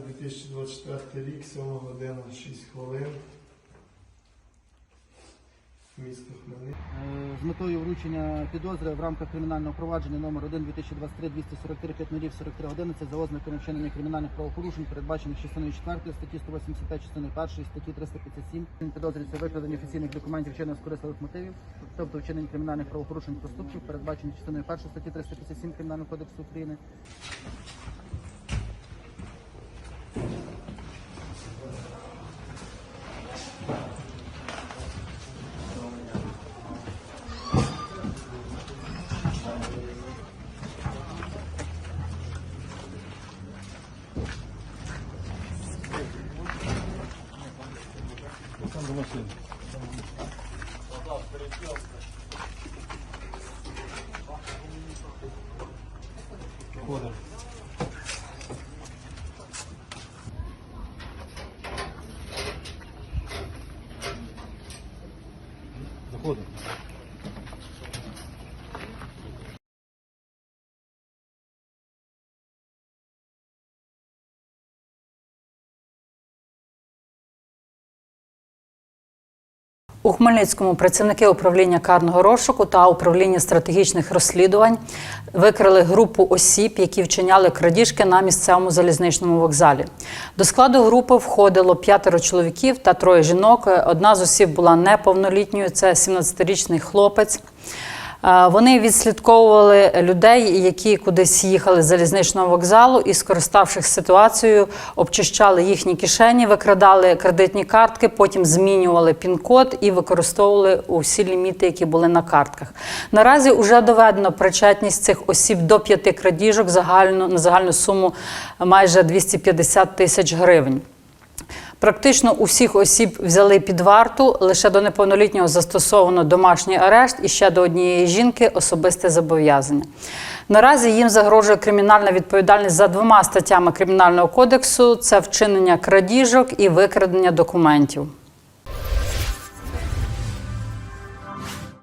2024 рік, 7 година, 6 хвилин. Місто Хмельницький. Е, З метою вручення підозри в рамках кримінального провадження номер 1 2023 243 5 43 11 за ознаками вчинення кримінальних правопорушень, передбачених частиною 4 статті 185 частиною 1 статті 357. Підозрюється викрадення офіційних документів вчинення з мотивів, тобто вчинення кримінальних правопорушень проступків, передбачених частиною 1 статті 357 Кримінального кодексу України. Заходимо. У Хмельницькому працівники управління карного розшуку та управління стратегічних розслідувань викрили групу осіб, які вчиняли крадіжки на місцевому залізничному вокзалі. До складу групи входило п'ятеро чоловіків та троє жінок. Одна з осіб була неповнолітньою. Це 17-річний хлопець. Е, Вони відслідковували людей, які кудись їхали з залізничного вокзалу, і, скориставшись ситуацією, обчищали їхні кишені, викрадали кредитні картки, потім змінювали пін-код і використовували усі ліміти, які були на картках. Наразі вже доведено причетність цих осіб до п'яти крадіжок загальну, на загальну суму майже 250 тисяч гривень. Практично усіх осіб взяли під варту. Лише до неповнолітнього застосовано домашній арешт і ще до однієї жінки особисте зобов'язання. Наразі їм загрожує кримінальна відповідальність за двома статтями Кримінального кодексу: це вчинення крадіжок і викрадення документів.